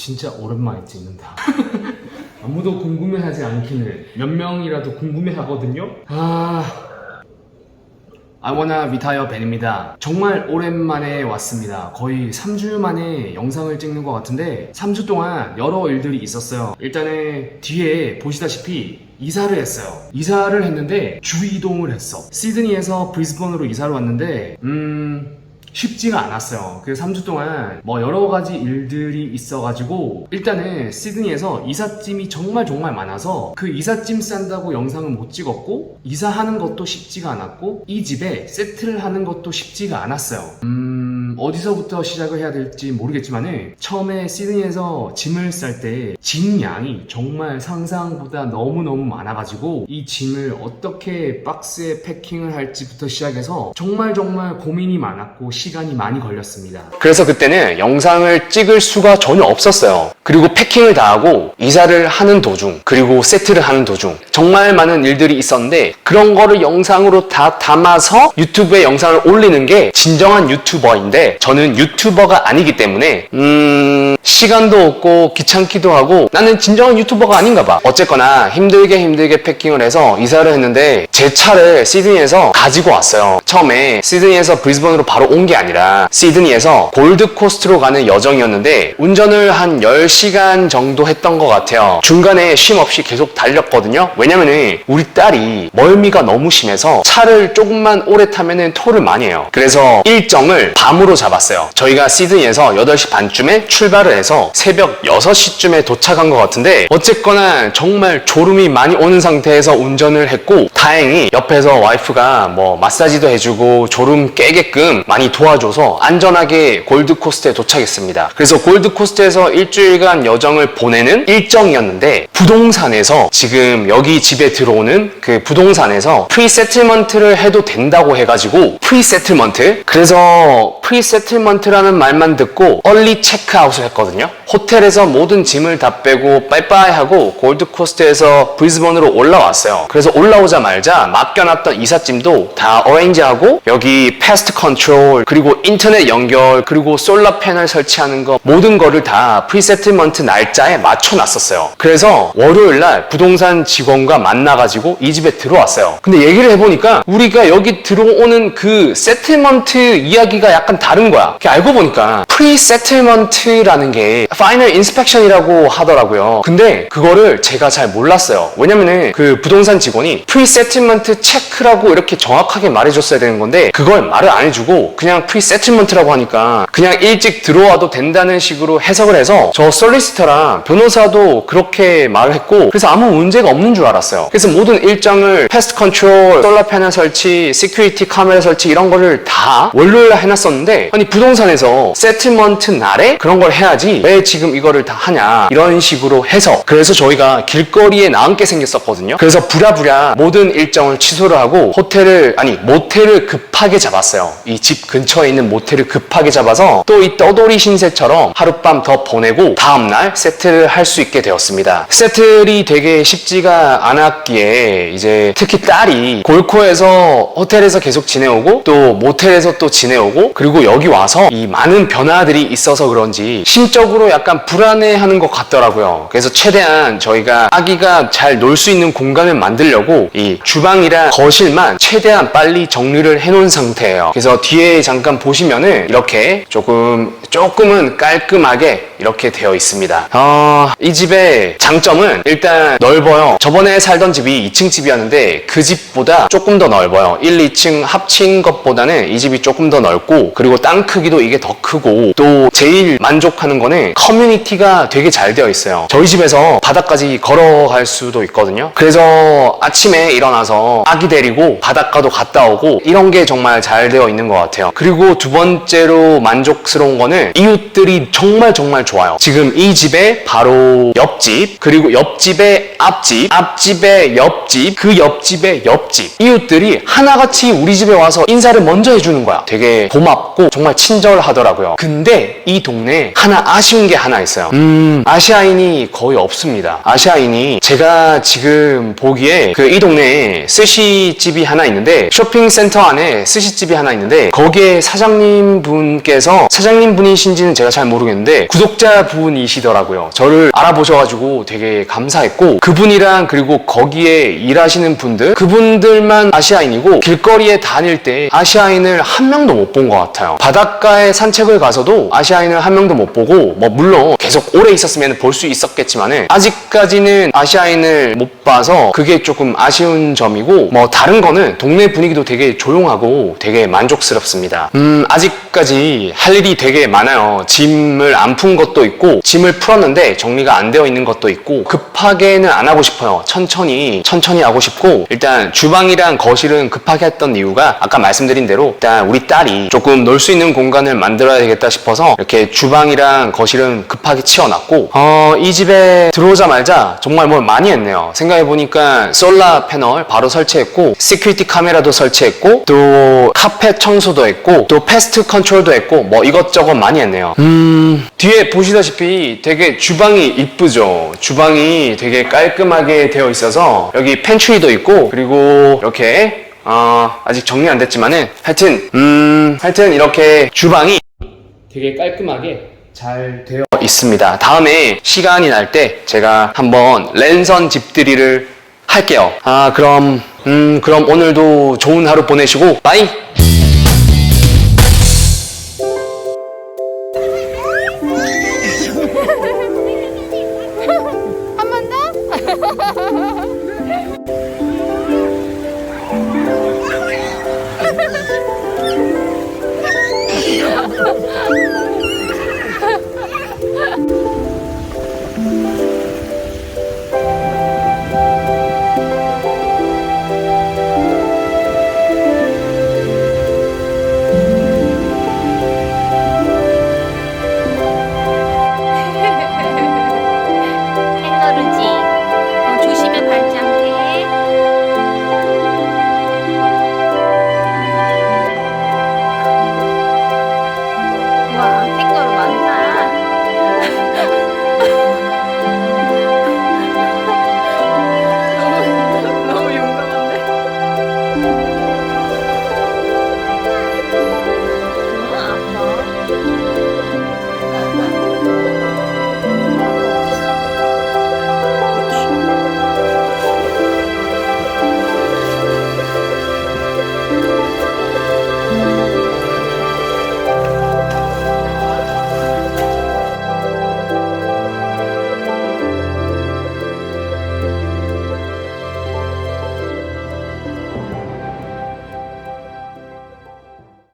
진짜 오랜만에 찍는다. 아무도 궁금해하지 않기는 몇 명이라도 궁금해하거든요. 아. Wanna retire 벤입니다. 정말 오랜만에 왔습니다. 거의 3주 만에 영상을 찍는 것 같은데 3주 동안 여러 일들이 있었어요. 일단은 뒤에 보시다시피 이사를 했어요. 이사를 했는데 주 이동을 했어. 시드니에서 브리스번으로 이사를 왔는데 음 쉽지가 않았어요. 그 3주 동안 뭐 여러 가지 일들이 있어가지고 일단은 시드니에서 이삿짐이 정말 정말 많아서 그 이삿짐 싼다고 영상은 못 찍었고 이사하는 것도 쉽지가 않았고 이 집에 세트를 하는 것도 쉽지가 않았어요. 음 어디서부터 시작을 해야 될지 모르겠지만은 처음에 시드니에서 짐을 쌀 때 짐 양이 정말 상상보다 너무너무 많아가지고 이 짐을 어떻게 박스에 패킹을 할지부터 시작해서 정말 정말 고민이 많았고 시간이 많이 걸렸습니다. 그래서 그때는 영상을 찍을 수가 전혀 없었어요. 그리고 패킹을 다 하고 이사를 하는 도중, 그리고 세트를 하는 도중, 정말 많은 일들이 있었는데 그런 거를 영상으로 다 담아서 유튜브에 영상을 올리는 게 진정한 유튜버인데 저는 유튜버가 아니기 때문에 음 시간도 없고 귀찮기도 하고 나는 진정한 유튜버가 아닌가 봐. 어쨌거나 힘들게 힘들게 패킹을 해서 이사를 했는데 제 차를 시드니에서 가지고 왔어요. 처음에 시드니에서 브리즈번으로 바로 온 게 아니라 시드니에서 골드코스트로 가는 여정이었는데 운전을 한 10시간 정도 했던 것 같아요. 중간에 쉼 없이 계속 달렸거든요. 왜냐면은 우리 딸이 멀미가 너무 심해서 차를 조금만 오래 타면은 토를 많이 해요. 그래서 일정을 밤으로 잡았어요. 저희가 시드니에서 8시 반쯤에 출발을 해서 새벽 6시쯤에 도착한 것 같은데 어쨌거나 정말 졸음이 많이 오는 상태에서 운전을 했고 다행히 옆에서 와이프가 뭐 마사지도 해주고 졸음 깨게끔 많이 도와줘서 안전하게 골드코스트에 도착했습니다. 그래서 골드코스트에서 일주일간 여정을 보내는 일정이었는데 부동산에서 지금 여기 집에 들어오는 그 부동산에서 프리세틀먼트를 해도 된다고 해가지고 프리세틀먼트 그래서 프리 세틀먼트라는 말만 듣고 얼리 체크아웃을 했거든요. 호텔에서 모든 짐을 다 빼고 빠이빠이 하고 골드코스트에서 브리즈번으로 올라왔어요. 그래서 올라오자마자 맡겨놨던 이삿짐도 다 어레인지하고 여기 패스트 컨트롤 그리고 인터넷 연결 그리고 솔라 패널 설치하는 거 모든 거를 다 프리세틀먼트 날짜에 맞춰놨었어요. 그래서 월요일 날 부동산 직원과 만나가지고 이 집에 들어왔어요. 근데 얘기를 해보니까 우리가 여기 들어오는 그 세틀먼트 이야기가 약간 다른 거야. 이렇게 알고 보니까 프리세틀먼트라는 게 파이널 인스펙션이라고 하더라고요. 근데 그거를 제가 잘 몰랐어요. 왜냐면은 그 부동산 직원이 프리세틀먼트 체크라고 이렇게 정확하게 말해줬어야 되는 건데 그걸 말을 안 해주고 그냥 프리세틀먼트라고 하니까 그냥 일찍 들어와도 된다는 식으로 해석을 해서 저 솔리스터랑 변호사도 그렇게 말을 했고 그래서 아무 문제가 없는 줄 알았어요. 그래서 모든 일정을 패스트 컨트롤, 솔라 패널 설치, 시큐리티 카메라 설치 이런 거를 다 월요일 날 해놨었는데 아니 부동산에서 세틀먼트 날에 그런 걸 해야지 왜 지금 이거를 다 하냐 이런 식으로 해서 그래서 저희가 길거리에 나앉게 생겼었거든요. 그래서 부랴부랴 모든 일정을 취소를 하고 호텔을 아니 모텔을 급하게 잡았어요. 이 집 근처에 있는 모텔을 급하게 잡아서 또 이 떠돌이 신세처럼 하룻밤 더 보내고 다음날 세트를 할 수 있게 되었습니다. 세틀이 되게 쉽지가 않았기에 이제 특히 딸이 골코에서 호텔에서 계속 지내오고 또 모텔에서 또 지내오고 그리고 여기 와서 이 많은 변화들이 있어서 그런지 심적으로 약간 불안해하는 것 같더라고요. 그래서 최대한 저희가 아기가 잘 놀 수 있는 공간을 만들려고 이 주방이랑 거실만 최대한 빨리 정리를 해놓은 상태예요. 그래서 뒤에 잠깐 보시면은 이렇게 조금 조금은 깔끔하게 이렇게 되어 있습니다. 어, 이 집의 장점은 일단 넓어요. 저번에 살던 집이 2층 집이었는데 그 집보다 조금 더 넓어요. 1, 2층 합친 것보다는 이 집이 조금 더 넓고 그리고 땅 크기도 이게 더 크고 또 제일 만족하는 거는 커뮤니티가 되게 잘 되어 있어요. 저희 집에서 바닥까지 걸어갈 수도 있거든요. 그래서 아침에 일어나서 아기 데리고 바닷가도 갔다 오고 이런 게 정말 잘 되어 있는 것 같아요. 그리고 두 번째로 만족스러운 거는 이웃들이 정말 정말 좋아요. 지금 이 집에 바로 옆집 그리고 옆집의 앞집 앞집의 옆집 그 옆집의 옆집 이웃들이 하나같이 우리 집에 와서 인사를 먼저 해주는 거야. 되게 고맙고 정말 친절하더라고요. 근데 이 동네에 하나 아쉬운 게 하나 있어요. 음, 아시아인이 거의 없습니다. 아시아인이 제가 지금 보기에 그 이 동네에 스시집이 하나 있는데 쇼핑센터 안에 스시집이 하나 있는데 거기에 사장님 분께서 사장님 분이신지는 제가 잘 모르겠는데 구독자 분이시더라고요. 저를 알아보셔가지고 되게 감사했고 그분이랑 그리고 거기에 일하시는 분들 그분들만 아시아인이고 길거리에 다닐 때 아시아인을 한 명도 못 본 것 같아요. 바닷가에 산책을 가서도 아시아인을 한 명도 못 보고 뭐 물론 계속 오래 있었으면 볼 수 있었겠지만은 아직까지는 아시아인을 못 봐서 그게 조금 아쉬운 점이고 뭐 다른 거는 동네 분위기도 되게 조용하고 되게 만족스럽습니다. 음 아직까지 할 일이 되게 많아요. 짐을 안 푼 것도 있고 짐을 풀었는데 정리가 안 되어 있는 것도 있고 급하게는 안 하고 싶어요. 천천히 천천히 하고 싶고 일단 주방이랑 거실은 급하게 했던 이유가 아까 말씀드린 대로 일단 우리 딸이 조금 놀수 있는 공간을 만들어야 되겠다 싶어서 이렇게 주방이랑 거실은 급하게 치워놨고 어, 이 집에 들어오자마자 정말 뭘 많이 했네요. 생각해 보니까 솔라 패널 바로 설치했고 시큐리티 카메라도 설치했고 또 카펫 청소도 했고 또 패스트 컨트롤도 했고 뭐 이것저것 많이 했네요. 음 뒤에 보시다시피 되게 주방이 이쁘죠. 주방이 되게 깔끔하게 되어 있어서 여기 팬트리도 있고 그리고 이렇게 어, 아직 정리 안 됐지만은 하여튼 음 하여튼 이렇게 주방이 되게 깔끔하게 잘 되어 있습니다. 다음에 시간이 날 때 제가 한번 랜선 집들이를 할게요. 아 그럼 음 그럼 오늘도 좋은 하루 보내시고 바이. Oh,